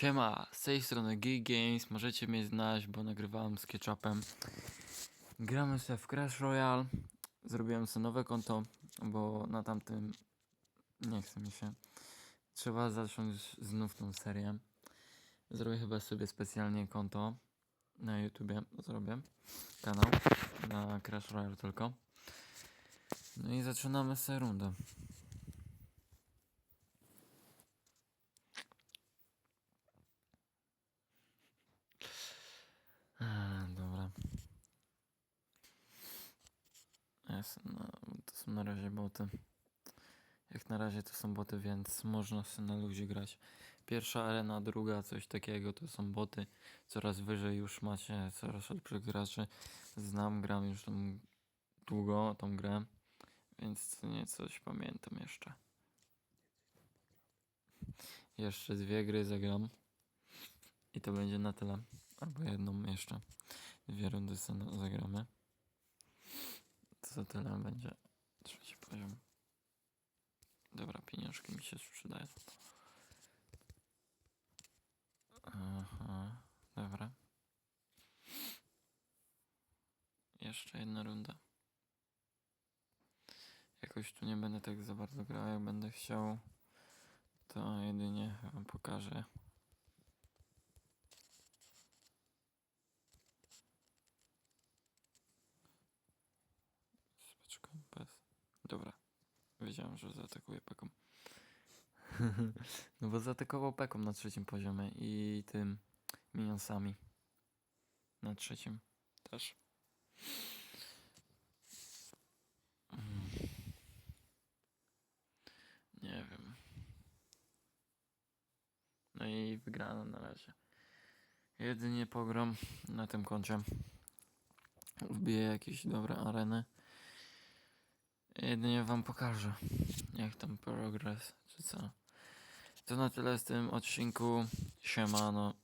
Siema, z tej strony Geek Games, możecie mnie znać, bo nagrywałem z Ketchupem. Gramy sobie w Crash Royale. Zrobiłem sobie nowe konto, bo na tamtym nie chce mi się. Trzeba zacząć znów tą serię. Zrobię chyba sobie specjalnie konto na YouTubie, zrobię kanał na Crash Royale tylko. No i zaczynamy sobie rundę. A, dobra. Jest, no, to są na razie boty. Jak na razie to są boty, więc można sobie na luzie grać. Pierwsza arena, druga, coś takiego, to są boty. Coraz wyżej już macie coraz lepszych graczy. Znam, gram już tą długo tą grę, więc co nie coś pamiętam jeszcze. Jeszcze dwie gry zagram. I to będzie na tyle. Albo jedną jeszcze. Dwie rundy zagramy. Za tyle będzie. Trzeci poziom. Dobra, pieniążki mi się przydają. Aha, dobra. Jeszcze jedna runda. Jakoś tu nie będę tak za bardzo grał, jak będę chciał. To jedynie pokażę. Wiedziałem, że zaatakuje peką. no bo zaatakował peką na trzecim poziomie i tym minionsami. Na trzecim też. Nie wiem. No i wygrano na razie. Jedynie pogrom na tym koncie. Wbiję jakieś dobre areny. Jedynie wam pokażę, jak tam progres, czy co. To na tyle z tym odcinku. Siemano.